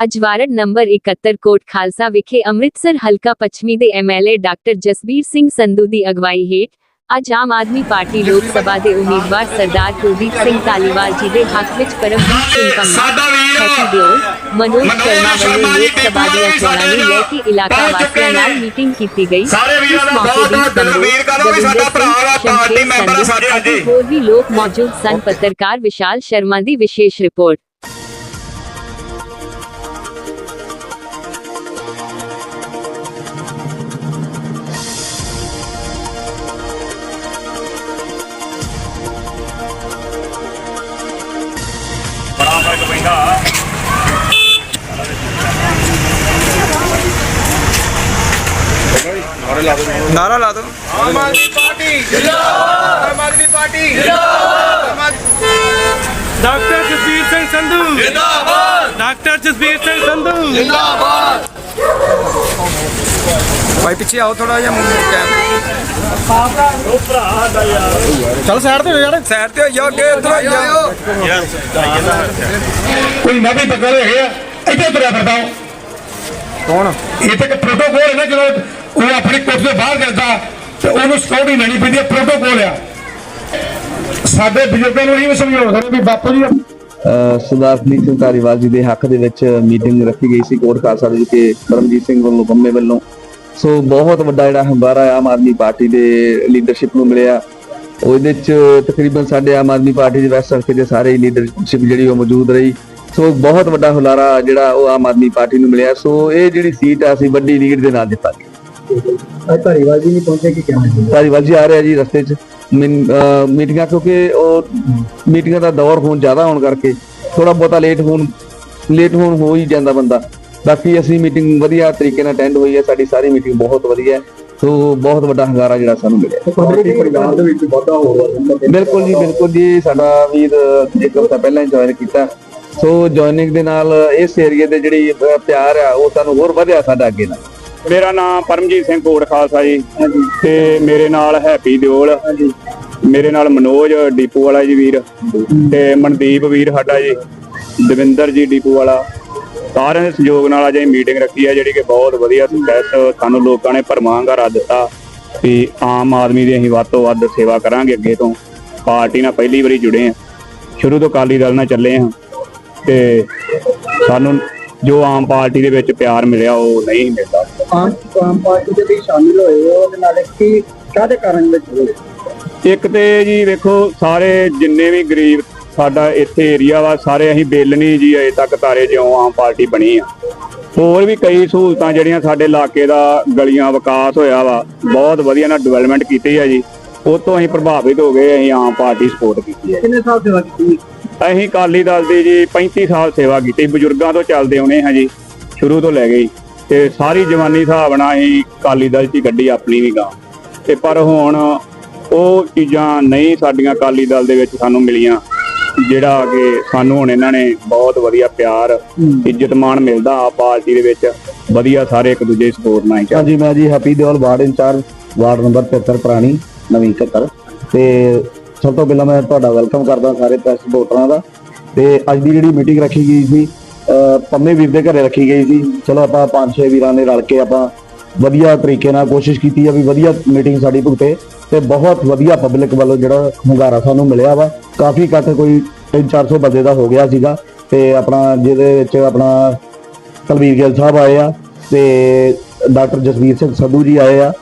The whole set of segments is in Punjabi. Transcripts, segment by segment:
ਅੱਜ ਵਾਰਡ ਨੰਬਰ 71 ਕੋਟ ਖਾਲਸਾ ਵਿਖੇ ਅੰਮ੍ਰਿਤਸਰ ਹਲਕਾ ਪੱਛਮੀ ਦੇ ਐਮਐਲਏ ਡਾਕਟਰ ਜਸਬੀਰ ਸਿੰਘ ਸੰਧੂ ਦੀ ਅਗਵਾਈ ਹੇਠ ਅੱਜ ਆਮ ਆਦਮੀ ਪਾਰਟੀ ਲੋਕ ਸਭਾ ਦੇ ਉਮੀਦਵਾਰ ਸਰਦਾਰ ਕੁਲਦੀਪ ਸਿੰਘ ਧਾਲੀਵਾਲ ਜੀ ਦੇ ਹੱਕ ਵਿੱਚ ਪਰਮਜੀਤ ਸਿੰਘ ਕੰਮਾ ਸਾਡਾ ਵੀਰ ਹੈਪੀ ਦਿਓਲ ਮਨੋਜ ਮਨੋਜ ਸ਼ਰਮਾ ਸ਼ਰਮਾ ਵੱਲੋਂ ਜੀ ਲੋਕ ਸਭਾ ਦੀਆਂ ਟਿੱਪੂ ਚੋਣਾਂ ਨੂੰ ਲੈ ਕੇ ਇਲਾਕਾ ਪਹੁੰਚ ਵਾਸੀਆਂ ਚੁੱਕੇ ਨਾਲ ਨੇ। ਮੀਟਿੰਗ ਕੀਤੀ ਗਈ। ਸਾਰੇ ਵੀਰਾਂ ਇਸ ਦਾ ਮੌਕੇ ਬਹੁਤ ਦੀਪ ਬਹੁਤ ਸੰਧੂ, ਵੀਰ ਕਹਦਾ ਵੀ ਸਾਡਾ ਦਵਿੰਦਰ ਭਰਾ ਵਾ, ਸਿੰਘ, ਪਾਰਟੀ ਸ਼ਮਸ਼ੇਰ ਮੈਂਬਰ ਆ ਸਾਰੇ ਸੰਧੂ ਹਾਂਜੀ। ਅਤੇ ਹੋਰ ਵੀ ਲੋਕ ਮੌਜੂਦ ਸਨ ਪੱਤਰਕਾਰ ਵਿਸ਼ਾਲ ਸ਼ਰਮਾ ਦੀ ਵਿਸ਼ੇਸ਼ ਰਿਪੋਰਟ ਨਾਰਾ ਲਾ ਦੋ ਆਮ ਆਦਮੀ ਪਾਰਟੀ ਜਿੰਦਾਬਾਦ। ਆਮ ਆਦਮੀ ਪਾਰਟੀ ਜਿੰਦਾਬਾਦ। ਡਾਕਟਰ ਜਸਵੀਰ ਸਿੰਘ ਸੰਧੂ। ਜਿੰਦਾਬਾਦ। ਡਾਕਟਰ ਜਸਵੀਰ ਸਿੰਘ ਸੰਧੂ। ਜਿੰਦਾਬਾਦ। ਭਾਈ ਪਿੱਛੇ ਆਓ ਥੋੜਾ ਜਿਹਾ ਮੂੰਹ ਕੈਮ ਚਲ ਸਾਈਡ ਤੇ ਹੋ ਯਾਰ। ਸਾਈਡ ਤੇ ਹੋ ਜਾ ਅੱਗੇ ਇੱਧਰ ਹੋ ਜਾ ਕੋਈ ਨਵੀਂ ਪੱਕਰ ਹੈਗੇ। ਆ ਇੱਥੇ ਤੁਰਿਆ ਫਿਰਦਾ। ਕੌਣ? ਇਹ ਤੇ ਇੱਕ ਪ੍ਰੋਟੋਕੋਲ ਹੈ ਨਾ ਜਦੋਂ ਉਹ ਆਪਣੀ ਕੋਠੀ ਤੋਂ ਬਾਹਰ ਜਾਂਦਾ ਤੇ ਉਹਨੂੰ ਸਕਿਉਰਟੀ ਲੈਣੀ ਪੈਂਦੀ ਹੈ ਪ੍ਰੋਟੋਕੋਲ ਆ। ਸਾਡੇ ਬਜ਼ੁਰਗਾਂ ਨੂੰ ਨਹੀਂ ਸਮਝਾਉਣਾ ਸਕਦੇ ਵੀ ਬਾਪੂ ਜੀ ਸਰਦਾਰ ਫਨੀਤ ਸਿੰਘ ਧਾਰੀਵਾਲ ਜੀ ਦੇ ਹੱਕ ਦੇ ਵਿੱਚ ਮੀਟਿੰਗ ਰੱਖੀ ਗਈ ਸੀ ਕੋਟ ਖਾਲਸਾ ਦੇ ਵਿਖੇ ਪਰਮਜੀਤ ਸਿੰਘ ਵੱਲੋਂ ਬੰਮੇ ਵੱਲੋਂ। ਸੋ ਬਹੁਤ ਵੱਡਾ ਜਿਹੜਾ ਹੰਗਾਰਾ ਆਮ ਆਦਮੀ ਪਾਰਟੀ ਦੇ ਲੀਡਰਸ਼ਿਪ ਨੂੰ ਮਿਲਿਆ। ਉਹਦੇ ਚ ਤਕਰੀਬਨ ਸਾਡੇ ਆਮ ਆਦਮੀ ਪਾਰਟੀ ਦੇ ਵੈਸਟ ਹਲਕੇ ਦੇ ਸਾਰੇ ਲੀਡਰਸ਼ਿਪ ਜਿਹੜੀ ਉਹ ਮੌਜੂਦ ਰਹੀ। ਸੋ ਬਹੁਤ ਵੱਡਾ ਹੁਲਾਰਾ ਜਿਹੜਾ ਉਹ ਆਮ ਆਦਮੀ ਪਾਰਟੀ ਨੂੰ ਮਿਲਿਆ। ਸੋ ਇਹ ਜਿਹੜੀ ਸੀਟ ਆ, ਅਸੀਂ ਵੱਡੀ ਲੀਡ ਦੇ ਨਾਲ ਦਿੱਤਾ। ਧਾਰੀਵਾਲ ਜੀ ਨਹੀਂ ਪਹੁੰਚੇ ਕਿ ਕਿਵੇਂ ਧਾਰੀਵਾਲ ਜੀ ਆ ਰਿਹਾ ਜੀ ਰਸਤੇ 'ਚ। ਮੀਟਿੰਗਾਂ ਕਿਉਂਕਿ ਉਹ ਮੀਟਿੰਗਾਂ ਦਾ ਦੌਰ ਹੁਣ ਜ਼ਿਆਦਾ ਹੋਣ ਕਰਕੇ ਥੋੜਾ ਬਹੁਤਾ ਲੇਟ ਹੋਣ ਲੇਟ ਹੋਣ ਹੋ ਹੀ ਜਾਂਦਾ ਬੰਦਾ। ਬਾਕੀ ਅਸੀਂ ਮੀਟਿੰਗ ਵਧੀਆ ਤਰੀਕੇ ਨਾਲ ਅਟੈਂਡ ਹੋਈ ਹੈ ਸਾਡੀ ਸਾਰੀ ਮੀਟਿੰਗ ਬਹੁਤ ਵਧੀਆ ਹੈ। ਸੋ ਬਹੁਤ ਵੱਡਾ ਹੰਗਾਰਾ ਜਿਹੜਾ ਸਾਨੂੰ ਮਿਲਿਆ। ਪਰਿਵਾਰ ਦੇ ਵਿੱਚ ਵਾਧਾ ਹੋ ਰਿਹਾ ਬਿਲਕੁਲ ਜੀ ਬਿਲਕੁਲ ਜੀ। ਸਾਡਾ ਵੀਰ ਇੱਕ ਹਫ਼ਤਾ ਪਹਿਲਾਂ ਜੁਆਇਨ ਕੀਤਾ। ਸੋ ਜੁਆਇਨਿੰਗ ਦੇ ਨਾਲ ਇਸ ਏਰੀਏ ਦੇ ਜਿਹੜੀ ਪਿਆਰ ਆ ਉਹ ਸਾਨੂੰ ਹੋਰ ਵਧਿਆ ਸਾਡਾ ਅੱਗੇ ਨਾਲ। ਮੇਰਾ ਨਾਮ ਪਰਮਜੀਤ ਸਿੰਘ ਕੋਟ ਖਾਲਸਾ ਜੀ। ਤੇ ਮੇਰੇ ਨਾਲ ਹੈਪੀ ਦਿਓਲ, ਮੇਰੇ ਨਾਲ ਮਨੋਜ ਡੀਪੂ ਵਾਲਾ ਜੀ ਵੀਰ, ਤੇ ਮਨਦੀਪ ਵੀਰ ਸਾਡਾ ਜੀ, ਦਵਿੰਦਰ ਜੀ ਡੀਪੂ ਵਾਲਾ। ਸਾਰਿਆਂ ਦੇ ਸਹਿਯੋਗ ਨਾਲ ਅੱਜ ਇਹ ਮੀਟਿੰਗ ਰੱਖੀ ਹੈ, ਜਿਹੜੀ ਕਿ ਬਹੁਤ ਵਧੀਆ ਸਕਸੈਸ ਸਾਨੂੰ ਲੋਕਾਂ ਨੇ ਪਰਮਾਂਗਾਰਾ ਦਿੱਤਾ ਵੀ ਆਮ ਆਦਮੀ ਦੀ ਅਸੀਂ ਵੱਧ ਤੋਂ ਵੱਧ ਸੇਵਾ ਕਰਾਂਗੇ ਅੱਗੇ ਤੋਂ। ਪਾਰਟੀ ਨਾਲ ਪਹਿਲੀ ਵਾਰੀ ਜੁੜੇ ਆ ਸ਼ੁਰੂ ਤੋਂ ਅਕਾਲੀ ਦਲ ਨਾਲ ਚੱਲੇ ਹਾਂ। ਤੇ ਸਾਨੂੰ ਜੋ ਆਮ ਪਾਰਟੀ ਦੇ ਵਿੱਚ ਪਿਆਰ ਮਿਲਿਆ, ਉਹ ਨਹੀਂ ਮਿਲਦਾ। ਆਮ ਆਮ ਪਾਰਟੀ ਦੇ ਵਿੱਚ ਸ਼ਾਮਿਲ ਹੋਏ ਹੋ ਉਹਦੇ ਨਾਲ ਕੀ ਕਾਹਦੇ ਕਾਰਨ ਵਿੱਚ ਹੋਏ? ਇੱਕ ਤੇ ਜੀ ਵੇਖੋ ਸਾਰੇ ਜਿੰਨੇ ਵੀ ਗਰੀਬ ਸਾਡਾ ਇੱਥੇ ਏਰੀਆ ਵਾ ਸਾਰੇ ਅਸੀਂ ਬਿੱਲ ਨਹੀਂ ਜੀ ਅਜੇ ਤੱਕ ਤਾਰੇ ਜਿਉਂ ਆਮ ਪਾਰਟੀ ਬਣੀ ਆ। ਹੋਰ ਵੀ ਕਈ ਸਹੂਲਤਾਂ ਜਿਹੜੀਆਂ ਸਾਡੇ ਇਲਾਕੇ ਦਾ ਗਲੀਆਂ ਵਿਕਾਸ ਹੋਇਆ ਵਾ ਬਹੁਤ ਵਧੀਆ ਨਾਲ ਡਿਵੈਲਪਮੈਂਟ ਕੀਤੀ ਆ ਜੀ। ਉਹ ਤੋਂ ਅਸੀਂ ਪ੍ਰਭਾਵਿਤ ਹੋ ਗਏ ਅਸੀਂ ਆਮ ਪਾਰਟੀ ਸਪੋਰਟ ਕੀਤੀ ਹੈ ਕਿੰਨੇ ਸਾਲ ਸੇਵਾ ਕੀਤੀ ਅਸੀਂ ਅਕਾਲੀ ਦਲ ਦੀ ਜੀ 35 ਸਾਲ ਸੇਵਾ ਕੀਤੀ ਬਜ਼ੁਰਗਾਂ ਤੋਂ ਚੱਲਦੇ ਆਉਨੇ ਹਾਂ ਜੀ ਸ਼ੁਰੂ ਤੋਂ ਲੈ ਗਏ ਤੇ ਸਾਰੀ ਜਵਾਨੀ ਹਿਸਾਬ ਨਾਲ ਅਸੀਂ ਅਕਾਲੀ ਦਲ 'ਚ ਹੀ ਗੱਡੀ ਆਪਣੀ ਵੀ ਗਾਂ ਤੇ ਪਰ ਹੁਣ ਉਹ ਚੀਜ਼ਾਂ ਨਹੀਂ ਸਾਡੀਆਂ ਅਕਾਲੀ ਦਲ ਦੇ ਵਿੱਚ ਸਾਨੂੰ ਮਿਲੀਆਂ ਜਿਹੜਾ ਕਿ ਸਾਨੂੰ ਹੁਣ ਇਹਨਾਂ ਨੇ ਬਹੁਤ ਵਧੀਆ ਪਿਆਰ ਇੱਜ਼ਤ ਮਾਣ ਮਿਲਦਾ ਆ ਪਾਰਟੀ ਦੇ ਵਿੱਚ ਵਧੀਆ ਸਾਰੇ ਇੱਕ ਦੂਜੇ ਸਪੋਰਟ ਨਾਲ ਹੀ ਚੱਲਦੇ। ਹਾਂਜੀ ਮੈਂ ਜੀ Happy Deol ward in charge ward number 73 ਪੁਰਾਣੀ ਨਵੀਂ 71 ਤੇ ਸਭ ਤੋਂ ਪਹਿਲਾਂ ਮੈਂ ਤੁਹਾਡਾ ਵੈਲਕਮ ਕਰਦਾ ਸਾਰੇ ਪ੍ਰੈਸ ਵੋਟਰਾਂ ਦਾ। ਤੇ ਅੱਜ ਦੀ ਜਿਹੜੀ ਮੀਟਿੰਗ ਰੱਖੀ ਗਈ ਸੀ ਪੰਮੇ ਵੀਰ ਦੇ ਘਰੇ ਰੱਖੀ ਗਈ ਸੀ। ਚਲੋ ਆਪਾਂ ਪੰਜ ਛੇ ਵੀਰਾਂ ਨੇ ਰਲ ਕੇ ਆਪਾਂ ਵਧੀਆ ਤਰੀਕੇ ਨਾਲ ਕੋਸ਼ਿਸ਼ ਕੀਤੀ ਆ ਵੀ ਵਧੀਆ ਮੀਟਿੰਗ ਸਾਡੀ ਭੁਗਤੇ ਤੇ ਬਹੁਤ ਵਧੀਆ ਪਬਲਿਕ ਵੱਲੋਂ ਜਿਹੜਾ ਹੁੰਗਾਰਾ ਸਾਨੂੰ ਮਿਲਿਆ ਵਾ। ਕਾਫੀ ਇਕੱਠ ਕੋਈ 3-400 ਬੰਦੇ ਦਾ ਹੋ ਗਿਆ ਸੀਗਾ ਤੇ ਆਪਣਾ ਜਿਹਦੇ ਵਿੱਚ ਆਪਣਾ ਤਲਵੀਰ ਗਿੱਲ ਸਾਹਿਬ ਆਏ ਆ ਤੇ ਡਾਕਟਰ ਜਸਵੀਰ ਸਿੰਘ ਸੰਧੂ ਜੀ ਆਏ ਆ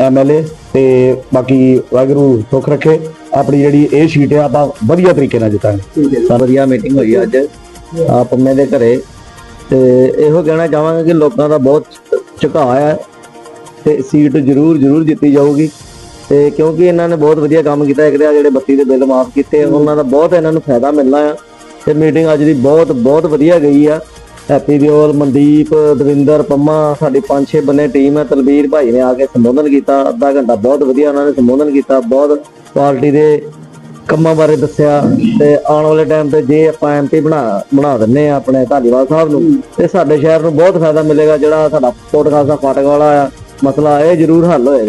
ਐਮਐਲਏ ਤੇ ਬਾਕੀ ਵਾਹਿਗੁਰੂ ਸੁੱਖ ਰੱਖੇ। ਆਪਣੀ ਜਿਹੜੀ ਇਹ ਸ਼ੀਟ ਆ ਆਪਾਂ ਵਧੀਆ ਤਰੀਕੇ ਨਾਲ ਜਿੱਤਾਂਗੇ। ਤਾਂ ਵਧੀਆ ਮੀਟਿੰਗ ਹੋਈ ਅੱਜ। ਆ ਪੰਮੇ ਦੇ ਘਰੇ। ਤੇ ਇਹੋ ਕਹਿਣਾ ਚਾਹਾਂਗੇ ਕਿ ਲੋਕਾਂ ਦਾ ਬਹੁਤ ਝੁਕਾਅ ਹੈ। ਤੇ ਸੀਟ ਜ਼ਰੂਰ ਜ਼ਰੂਰ ਜਿੱਤੀ ਜਾਊਗੀ। ਤੇ ਕਿਉਂਕਿ ਇਹਨਾਂ ਨੇ ਬਹੁਤ ਵਧੀਆ ਕੰਮ ਕੀਤਾ। ਇੱਕ ਤਾਂ ਜਿਹੜੇ ਬੱਤੀ ਦੇ ਬਿੱਲ ਮਾਫ ਕੀਤੇ, ਉਹਨਾਂ ਦਾ ਬਹੁਤ ਇਹਨਾਂ ਨੂੰ ਫਾਇਦਾ ਮਿਲਣਾ ਆ। ਤੇ ਮੀਟਿੰਗ ਅੱਜ ਦੀ ਬਹੁਤ ਬਹੁਤ ਵਧੀਆ ਗਈ ਆ। ਹੈਪੀ ਦਿਓਲ, ਮਨਦੀਪ, ਦਵਿੰਦਰ, ਪੰਮਾ, ਸਾਡੀ ਪੰਜ, ਛੇ ਬੰਨੇ ਟੀਮ ਹੈ ਤਲਬੀਰ ਭਾਈ ਨੇ ਆ ਕੇ ਸੰਬੋਧਨ ਕੀਤਾ। ਅੱਧਾ ਘੰਟਾ ਬਹੁਤ ਵਧੀਆ ਉਹਨਾਂ ਨੇ ਸੰਬੋਧਨ ਕੀਤਾ। ਬਹੁਤ ਪਾਰਟੀ ਦੇ ਕੰਮਾਂ ਬਾਰੇ ਦੱਸਿਆ ਤੇ ਆਉਣ ਵਾਲੇ ਟਾਈਮ ਤੇ ਜੇ ਆਪਾਂ ਐਮਪੀ ਬਣਾ ਬਣਾ ਦਿੰਨੇ ਆ ਆਪਣੇ ਧਾਲੀਵਾਲ ਸਾਹਿਬ ਨੂੰ, ਤੇ ਸਾਡੇ ਸ਼ਹਿਰ ਨੂੰ ਬਹੁਤ ਫਾਇਦਾ ਮਿਲੇਗਾ ਜਿਹੜਾ ਸਾਡਾ ਕੋਟ ਖਾਲਸਾ ਫਾਟਕ ਵਾਲਾ ਆ। ਮਸਲਾ ਇਹ ਜ਼ਰੂਰ ਹੱਲ ਹੋਏਗਾ।